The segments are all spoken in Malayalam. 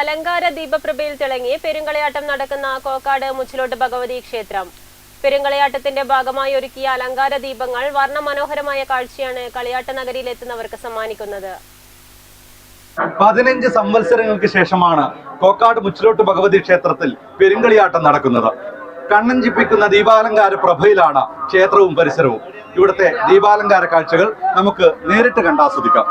അലങ്കാര ദീപപ്രഭയിൽ തിളങ്ങി പെരുങ്കളയാട്ടം നടക്കുന്ന കോക്കാട് മുച്ചിലോട്ട് ഭഗവതി ക്ഷേത്രം. പെരുങ്കളയാട്ടത്തിന്റെ ഭാഗമായി ഒരുക്കിയ അലങ്കാര ദീപങ്ങൾ വർണമനോഹരമായ കാഴ്ചയാണ് കളിയാട്ട നഗരിയിൽ എത്തുന്നവർക്ക് സമ്മാനിക്കുന്നത്. പതിനഞ്ച് സംവത്സരങ്ങൾക്ക് ശേഷമാണ് കോക്കാട് മുച്ചിലോട്ട് ഭഗവതി ക്ഷേത്രത്തിൽ പെരുങ്കളിയാട്ടം നടക്കുന്നത്. കണ്ണഞ്ചിപ്പിക്കുന്ന ദീപാലങ്കാര പ്രഭയിലാണ് ക്ഷേത്രവും പരിസരവും. ഇവിടുത്തെ ദീപാലങ്കാര കാഴ്ചകൾ നമുക്ക് നേരിട്ട് കണ്ടാസ്വദിക്കാം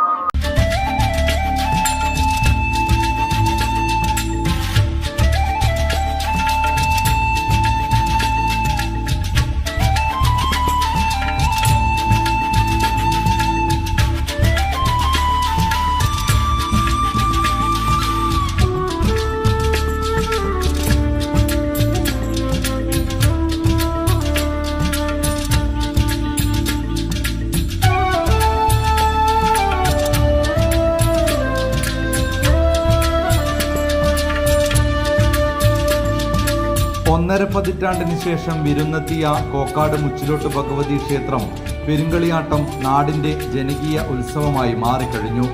ഒന്നര പതിറ്റാണ്ടിന് ശേഷം വിരുന്നെത്തിയ കോക്കാട് മുച്ചിലോട്ട് ഭഗവതി ക്ഷേത്രം പെരുങ്കളിയാട്ടം നാടിന്റെ ജനകീയ ഉത്സവമായി മാറിക്കഴിഞ്ഞു.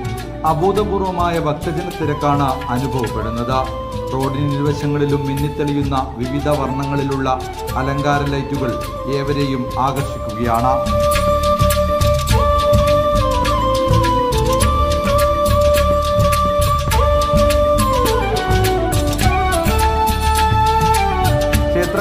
അഭൂതപൂർവമായ ഭക്തജന തിരക്കാണ് അനുഭവപ്പെടുന്നത്. റോഡിന് ഇരുവശങ്ങളിലും മിന്നിത്തെളിയുന്ന വിവിധ വർണങ്ങളിലുള്ള അലങ്കാര ലൈറ്റുകൾ ഏവരെയും ആകർഷിക്കുകയാണ്.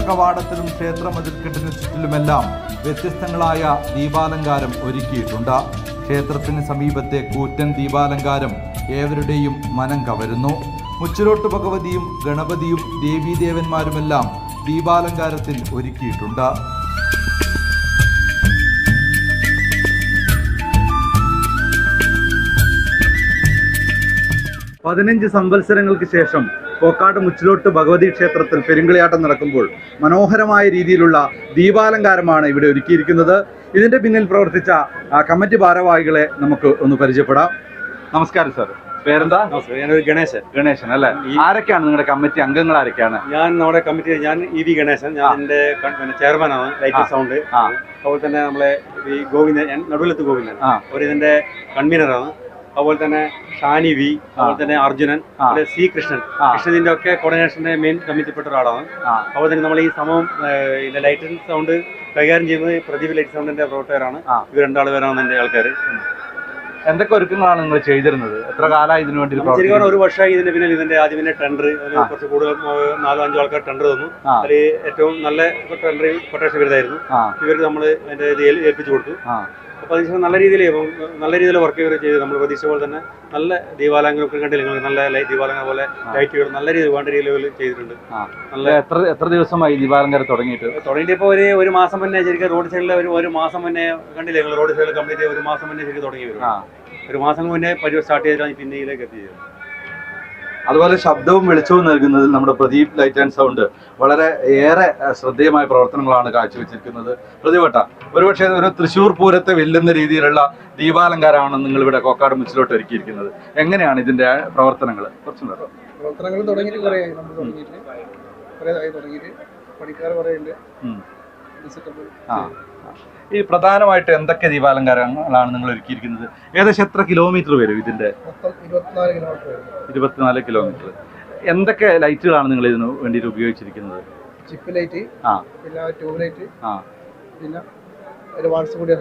കവാടത്തിലും ക്ഷേത്ര മതിൽക്കെട്ടിന് ചുറ്റിലുമെല്ലാം വ്യത്യസ്തങ്ങളായ ദീപാലങ്കാരം ഒരുക്കിയിട്ടുണ്ട്. ക്ഷേത്രത്തിന് സമീപത്തെ കൂറ്റൻ ദീപാലങ്കാരം ഏവരുടെയും മനം കവരുന്നു. മുച്ചിലോട്ട് ഭഗവതിയും ഗണപതിയും ദേവീദേവന്മാരുമെല്ലാം ദീപാലങ്കാരത്തിൽ ഒരുക്കിയിട്ടുണ്ട്. പതിനഞ്ച് സംവത്സരങ്ങൾക്ക് ശേഷം കോക്കാട് മുച്ചിലോട്ട് ഭഗവതി ക്ഷേത്രത്തിൽ പെരുങ്കളിയാട്ടം നടക്കുമ്പോൾ മനോഹരമായ രീതിയിലുള്ള ദീപാലങ്കാരമാണ് ഇവിടെ ഒരുക്കിയിരിക്കുന്നത്. ഇതിന്റെ പിന്നിൽ പ്രവർത്തിച്ച കമ്മിറ്റി ഭാരവാഹികളെ നമുക്ക് ഒന്ന് പരിചയപ്പെടാം. നമസ്കാരം സാർ. പേരെന്താ? ഞാനൊരു ഗണേശൻ. ഗണേശൻ അല്ലെ? ആരൊക്കെയാണ് നിങ്ങളുടെ കമ്മിറ്റി അംഗങ്ങൾ ആരൊക്കെയാണ്? ഞാൻ നമ്മുടെ കമ്മിറ്റി ഞാൻ ഇ വി ഗണേശൻ. ഞാൻ എന്റെ ചെയർമാനാണ് ലൈറ്റ് സൗണ്ട്. അതുപോലെ തന്നെ നമ്മളെ ഈ ഗോവിന്ദൻ ഞാൻ നടുവിലത്ത് ഗോവിന്ദൻ. ഒരു ഇതിന്റെ കൺവീനറാണ്. അതുപോലെ തന്നെ ഷാനി വി അതുപോലെ തന്നെ അർജുനൻ. അതുപോലെ സി കൃഷ്ണൻ. കൃഷ്ണന്റെ ഒക്കെ കോർഡിനേഷന്റെ മെയിൻ കമ്മിറ്റിപ്പെട്ട ഒരാളാണ്. അതുപോലെ തന്നെ നമ്മൾ ഈ സമയം ലൈറ്റ് സൗണ്ട് കൈകാര്യം ചെയ്യുന്നത് പ്രദീപ് ലൈറ്റ് സൗണ്ടിന്റെ പ്രവർത്തകരാണ്. ഇവർ രണ്ടാൾ പേരാണ് എന്റെ ആൾക്കാർ എന്തൊക്കെ ഒരുക്കങ്ങളാണ് നിങ്ങൾ ചെയ്തിരുന്നത്? എത്ര കാലമായി ഇതിനു വേണ്ടി ശരിക്കും ഒരു വർഷമായി ഇതിന്റെ പിന്നിൽ ഇതിന്റെ ആദ്യം പിന്നെ ടെൻഡർ. കുറച്ച് കൂടുതൽ നാലോ അഞ്ചോ ആൾക്കാർ ടെൻഡർ തന്നു. അതിൽ ഏറ്റവും നല്ല ടെൻഡർ കൊട്ടേഷൻ വരുന്നതായിരുന്നു ഇവർ ഇവർക്ക് നമ്മൾ അതിന്റെ ഏൽപ്പിച്ചു കൊടുത്തു. അതിനുശേഷം നല്ല രീതിയിൽ ഇപ്പം നല്ല രീതിയിൽ വർക്ക് ചെയ്ത് ചെയ്ത് നമ്മൾ പ്രതീക്ഷ പോലെ തന്നെ നല്ല ദീപാലങ്കം ഒക്കെ കണ്ടില്ല നിങ്ങൾ നല്ല ലൈറ്റ് ദീപാലങ്കം പോലെ ലൈറ്റുകൾ നല്ല രീതിയിൽ വേണ്ട രീതിയിൽ ചെയ്തിട്ടുണ്ട്. നല്ല എത്ര എത്ര ദിവസമായി ദീപാലങ്കാരം തുടങ്ങിയിട്ട്? തുടങ്ങിയിട്ട് ഇപ്പോൾ ഒരു ഒരു മാസം മുന്നേ ശരിക്കും റോഡ് സൈഡിൽ ഒരു ഒരു മാസം മുന്നേ കണ്ടില്ല നിങ്ങൾ റോഡ് സൈഡിൽ കംപ്ലീറ്റ് ഒരു മാസം മുന്നേ ശരിക്കും തുടങ്ങി വരും. ഒരു മാസം മുന്നേ പരിപാടി സ്റ്റാർട്ട് ചെയ്തിട്ടാണ് പിന്നെ ഇതിലേക്ക് എത്തിയത് അതുപോലെ ശബ്ദവും വെളിച്ചവും നൽകുന്നതിൽ നമ്മുടെ പ്രദീപ് ലൈറ്റ് ആൻഡ് സൗണ്ട് വളരെ ഏറെ ശ്രദ്ധേയമായ പ്രവർത്തനങ്ങളാണ് കാഴ്ചവെച്ചിരിക്കുന്നത്. പ്രതിവട്ട ഒരുപക്ഷെ ഒരു തൃശ്ശൂർ പൂരത്തെ വെല്ലുന്ന രീതിയിലുള്ള ദീപാലങ്കാരമാണ് നിങ്ങൾ ഇവിടെ കോക്കാട് മുച്ചിലോട്ട് ഒരുക്കിയിരിക്കുന്നത്. എങ്ങനെയാണ് ഇതിന്റെ പ്രവർത്തനങ്ങൾ കുറച്ചും നേരം പ്രവർത്തനങ്ങൾ തുടങ്ങിയിട്ട് കുറേ നമ്മൾ തുടങ്ങിയിട്ട് കുറേ ആയി തുടങ്ങിയിട്ട്. പണിക്കാർ കുറേ ഉണ്ട്. ആ ഈ പ്രധാനമായിട്ട് എന്തൊക്കെ ദീപാലങ്കാരങ്ങളാണ് നിങ്ങൾ ഒരുക്കിയിരിക്കുന്നത്? ഏകദേശം എത്ര കിലോമീറ്റർ വരും ഇതിന്റെ? ഇരുപത്തിനാല് കിലോമീറ്റർ എന്തൊക്കെ ലൈറ്റുകളാണ് നിങ്ങൾ ഇതിന് വേണ്ടി ഉപയോഗിച്ചിരിക്കുന്നത്? ചിപ്പ് ലൈറ്റ് ആ. പിന്നെ ട്യൂബ് ലൈറ്റ് ആ. പിന്നെ ഒരു വാട്സ് കൂടിയ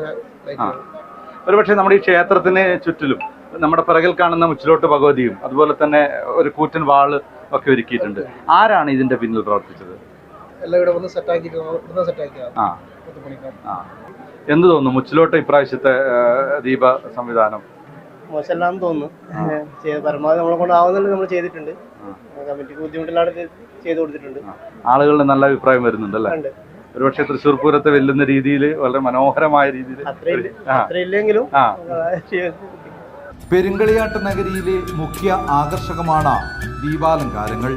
ഒരുപക്ഷെ നമ്മുടെ ഈ ക്ഷേത്രത്തിന് ചുറ്റിലും നമ്മുടെ പിറകിൽ കാണുന്ന മുച്ചിലോട്ട് ഭഗവതിയും അതുപോലെ തന്നെ ഒരു കൂറ്റൻ വാൾ ഒക്കെ ഒരുക്കിയിട്ടുണ്ട്. ആരാണ് ഇതിന്റെ പിന്നിൽ പ്രവർത്തിച്ചത്? എല്ലാം ഇവിടെ വന്ന് സെറ്റാക്കിയിട്ട് ഇവിടുന്ന് സെറ്റാക്കിയാണ് ആ. പത്ത് ആ. എന്ത് തോന്നുന്നു? മുച്ചിലോട്ട് ഇപ്രാവശ്യത്തെ ദീപ സംവിധാനം? മോശമല്ലാന്ന് തോന്നുന്നു. പരമാവധി നമ്മളെ കൊണ്ട് ആവുന്നുണ്ട് നമ്മൾ ചെയ്തിട്ടുണ്ട്. കമ്മിറ്റിക്ക് ബുദ്ധിമുട്ടില്ലാതെ ചെയ്തു കൊടുത്തിട്ടുണ്ട്. ആളുകളുടെ നല്ല അഭിപ്രായം വരുന്നുണ്ട് അല്ലേ? ഉണ്ട്. ഒരുപക്ഷെ തൃശ്ശൂർ പൂരത്തെ വെല്ലുന്ന രീതിയിൽ വളരെ മനോഹരമായ രീതിയിൽ പെരുങ്കളിയാട്ട് നഗരിയിലെ മുഖ്യ ആകർഷകമാണ് ദീപാലങ്കാരങ്ങൾ.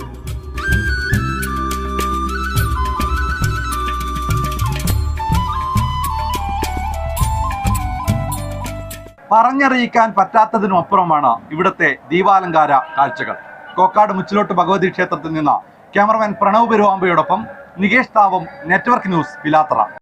പറഞ്ഞറിയിക്കാൻ പറ്റാത്തതിനും അപ്പുറമാണ് ഇവിടുത്തെ ദീപാലങ്കാര കാഴ്ചകൾ. കോക്കാട് മുച്ചിലോട്ട് ഭഗവതി ക്ഷേത്രത്തിൽ നിന്ന് ക്യാമറമാൻ പ്രണവ് പെരുവാമ്പയോടൊപ്പം നികേഷ് താവം നെറ്റ്വർക്ക് ന്യൂസ് പിലാത്തറ